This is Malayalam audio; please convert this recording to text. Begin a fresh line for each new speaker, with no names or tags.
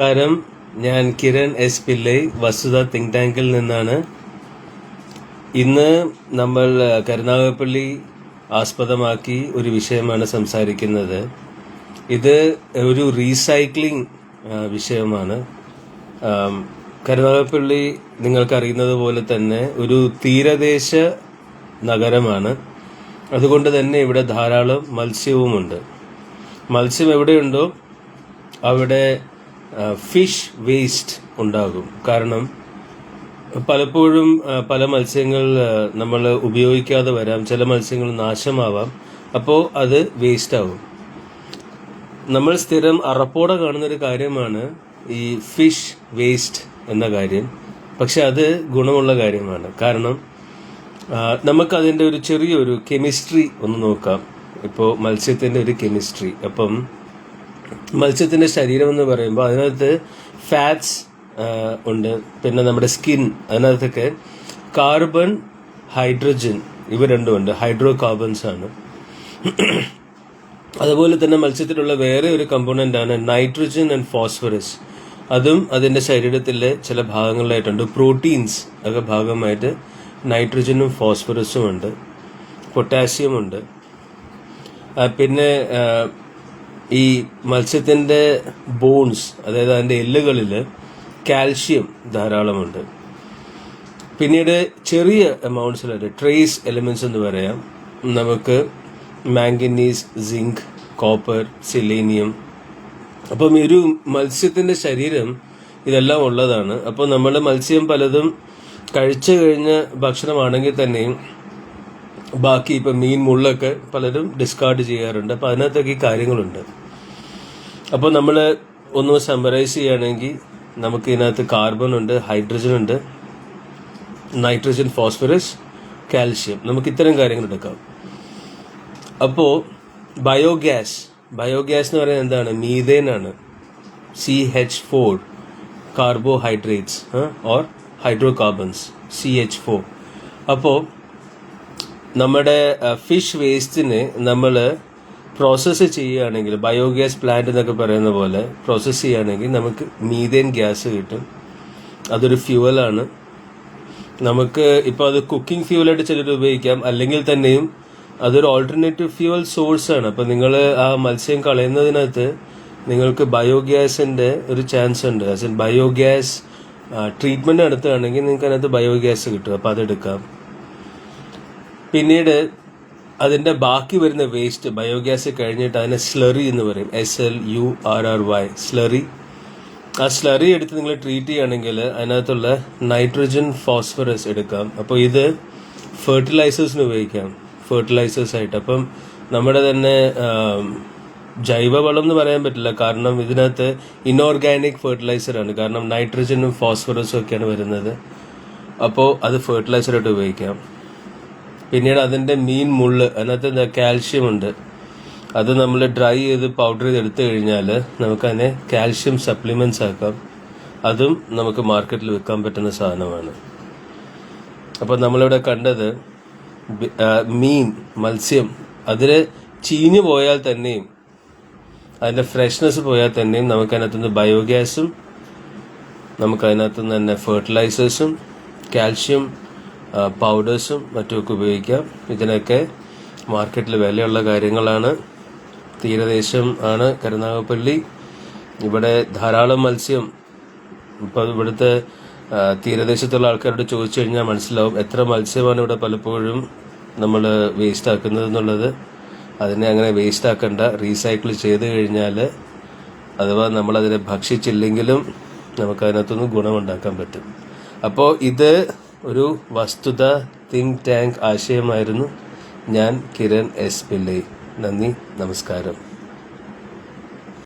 നമസ്കാരം. ഞാൻ കിരൺ എസ് പിള്ളൈ വസ്തുത തിങ്ക് ടാങ്കിൽ നിന്നാണ്. ഇന്ന് നമ്മൾ കരുനാഗപ്പള്ളി ആസ്പദമാക്കി ഒരു വിഷയമാണ് സംസാരിക്കുന്നത്. ഇത് ഒരു റീസൈക്ലിംഗ് വിഷയമാണ്. കരുനാഗപ്പള്ളി നിങ്ങൾക്കറിയുന്നത് പോലെ തന്നെ ഒരു തീരദേശ നഗരമാണ്. അതുകൊണ്ട് തന്നെ ഇവിടെ ധാരാളം മത്സ്യവുമുണ്ട്. മത്സ്യം എവിടെയുണ്ടോ അവിടെ ഫിഷ് വേസ്റ്റ് ഉണ്ടാകും. കാരണം പലപ്പോഴും പല മത്സ്യങ്ങൾ നമ്മൾ ഉപയോഗിക്കാതെ വരാം. ചില മത്സ്യങ്ങൾ നാശമാവാം. അപ്പോൾ അത് വേസ്റ്റ് ആവും. നമ്മൾ സ്ഥിരം അറപ്പോടെ കാണുന്നൊരു കാര്യമാണ് ഈ ഫിഷ് വേസ്റ്റ് എന്ന കാര്യം. പക്ഷെ അത് ഗുണമുള്ള കാര്യമാണ്. കാരണം നമുക്കതിന്റെ ഒരു ചെറിയൊരു കെമിസ്ട്രി ഒന്ന് നോക്കാം. ഇപ്പോൾ മത്സ്യത്തിന്റെ ഒരു കെമിസ്ട്രി അപ്പം മത്സ്യത്തിന്റെ ശരീരം എന്ന് പറയുമ്പോൾ അതിനകത്ത് ഫാറ്റ്സ് ഉണ്ട്. പിന്നെ നമ്മുടെ സ്കിൻ അതിനകത്തൊക്കെ കാർബൺ ഹൈഡ്രജൻ ഇവ രണ്ടും ഉണ്ട്. ഹൈഡ്രോ കാർബൺസ് ആണ്. അതുപോലെ തന്നെ മത്സ്യത്തിലുള്ള വേറെ ഒരു കമ്പോണന്റ് ആണ് നൈട്രജൻ ആൻഡ് ഫോസ്ഫറസ് അതും അതിന്റെ ശരീരത്തിലെ ചില ഭാഗങ്ങളിലായിട്ടുണ്ട്. പ്രോട്ടീൻസ് ഒക്കെ ഭാഗമായിട്ട് നൈട്രജനും ഫോസ്ഫറസും ഉണ്ട്. പൊട്ടാസ്യം ഉണ്ട്. പിന്നെ ഈ മത്സ്യത്തിന്റെ ബോൺസ് അതായത് അതിന്റെ എല്ലുകളിൽ കാൽഷ്യം ധാരാളമുണ്ട്. പിന്നീട് ചെറിയ എമൗണ്ട്സിലായിട്ട് ട്രേസ് എലിമെൻസ് എന്ന് പറയാം. നമുക്ക് മാംഗനീസ് സിങ്ക് കോപ്പർ സിലേനിയം അപ്പം ഒരു മത്സ്യത്തിന്റെ ശരീരം ഇതെല്ലാം ഉള്ളതാണ്. അപ്പോൾ നമ്മൾ മത്സ്യം പലതും കഴിച്ചു കഴിഞ്ഞ ഭക്ഷണമാണെങ്കിൽ തന്നെയും ബാക്കി ഇപ്പം മീൻ മുള്ളൊക്കെ പലരും ഡിസ്കാർഡ് ചെയ്യാറുണ്ട്. അപ്പം അതിനകത്തൊക്കെ കാര്യങ്ങളുണ്ട്. അപ്പോൾ നമ്മൾ ഒന്ന് സമ്മറൈസ് ചെയ്യുകയാണെങ്കിൽ നമുക്ക് ഇതിനകത്ത് കാർബൺ ഉണ്ട് ഹൈഡ്രജൻ ഉണ്ട് നൈട്രജൻ ഫോസ്ഫറസ് കാൽഷ്യം നമുക്ക് ഇത്തരം കാര്യങ്ങൾ എടുക്കാം. അപ്പോൾ ബയോഗ്യാസ് ബയോഗ്യാസ് എന്ന് പറയുന്നത് എന്താണ്? മീതേൻ ആണ്. C H four carbohydrates or hydrocarbons C H four അപ്പോൾ നമ്മുടെ ഫിഷ് വേസ്റ്റിനെ നമ്മൾ പ്രോസസ്സ് ചെയ്യുകയാണെങ്കിൽ ബയോഗ്യാസ് പ്ലാന്റ് എന്നൊക്കെ പറയുന്ന പോലെ പ്രോസസ്സ് ചെയ്യുകയാണെങ്കിൽ നമുക്ക് മീതേൻ ഗ്യാസ് കിട്ടും. അതൊരു ഫ്യൂവലാണ് നമുക്ക് ഇപ്പോൾ അത് കുക്കിംഗ് ഫ്യൂവലായിട്ട് ചിലർ ഉപയോഗിക്കാം. അല്ലെങ്കിൽ തന്നെയും അതൊരു ഓൾട്ടർനേറ്റീവ് ഫ്യൂവൽ സോഴ്സാണ് ആണ്. അപ്പം നിങ്ങൾ ആ മത്സ്യം കളയുന്നതിനകത്ത് നിങ്ങൾക്ക് ബയോഗ്യാസിന്റെ ഒരു ചാൻസ് ഉണ്ട്. ആസ് ഇൻ ബയോഗ്യാസ് ട്രീറ്റ്മെന്റ് നടത്തുകയാണെങ്കിൽ നിങ്ങൾക്ക് അതിനകത്ത് ബയോഗ്യാസ് കിട്ടും. അപ്പോൾ അതെടുക്കാം. പിന്നീട് അതിന്റെ ബാക്കി വരുന്ന വേസ്റ്റ് ബയോഗ്യാസ് കഴിഞ്ഞിട്ട് അതിനെ സ്ലറി എന്ന് പറയും. S L U R R Y slurry ആ സ്ലറി എടുത്ത് നിങ്ങൾ ട്രീറ്റ് ചെയ്യുകയാണെങ്കിൽ അതിനകത്തുള്ള നൈട്രജൻ ഫോസ്ഫറസ് എടുക്കാം. അപ്പോൾ ഇത് ഫെർട്ടിലൈസേഴ്സിന് ഉപയോഗിക്കാം. ഫെർട്ടിലൈസേഴ്സ് ആയിട്ട്. അപ്പം നമ്മുടെ തന്നെ ജൈവവളം എന്ന് പറയാൻ പറ്റില്ല. കാരണം ഇതിനകത്ത് ഇനോർഗാനിക് ഫെർട്ടിലൈസർ ആണ്. കാരണം നൈട്രജനും ഫോസ്ഫറസും ഒക്കെയാണ് വരുന്നത്. അപ്പോൾ അത് ഫെർട്ടിലൈസറായിട്ട് ഉപയോഗിക്കാം. പിന്നീട് അതിന്റെ മീൻ മുള്ള് അതിനകത്ത് കാൽഷ്യം ഉണ്ട്. അത് നമ്മൾ ഡ്രൈ ചെയ്ത് പൗഡർ ചെയ്ത് എടുത്തു കഴിഞ്ഞാൽ നമുക്കതിനെ കാൽഷ്യം സപ്ലിമെന്റ്സ് ആക്കാം. അതും നമുക്ക് മാർക്കറ്റിൽ വിൽക്കാൻ പറ്റുന്ന സാധനമാണ്. അപ്പോൾ നമ്മളിവിടെ കണ്ടത് മീൻ മത്സ്യം അതിൽ ചീഞ്ഞു പോയാൽ തന്നെയും അതിന്റെ ഫ്രഷ്നെസ് പോയാൽ തന്നെയും നമുക്ക് നിന്ന് ബയോഗ്യാസും നമുക്കതിനകത്തുനിന്ന് തന്നെ ഫെർട്ടിലൈസേഴ്സും കാൽഷ്യം പൗഡേഴ്സും മറ്റുമൊക്കെ ഉപയോഗിക്കാം. ഇതിനൊക്കെ മാർക്കറ്റിൽ വിലയുള്ള കാര്യങ്ങളാണ്. തീരദേശം ആണ് കരുനാഗപ്പള്ളി. ഇവിടെ ധാരാളം മത്സ്യം. ഇപ്പോൾ ഇവിടുത്തെ തീരദേശത്തുള്ള ആൾക്കാരോട് ചോദിച്ചു കഴിഞ്ഞാൽ മനസ്സിലാവും എത്ര മത്സ്യമാണ് ഇവിടെ പലപ്പോഴും നമ്മൾ വേസ്റ്റ് ആക്കുന്നത് എന്നുള്ളത്. അതിനെ അങ്ങനെ വേസ്റ്റ് ആക്കണ്ട റീസൈക്കിൾ ചെയ്ത് കഴിഞ്ഞാൽ അഥവാ നമ്മളതിനെ ഭക്ഷിച്ചില്ലെങ്കിലും നമുക്കതിനകത്തുനിന്ന് ഗുണമുണ്ടാക്കാൻ പറ്റും. അപ്പോൾ ഇത് ഒരു വസ്തുത തിങ്ക് ടാങ്ക് ആശയമായിരുന്നു ഞാൻ കിരൺ എസ് പിള്ളൈ. നന്ദി നമസ്കാരം.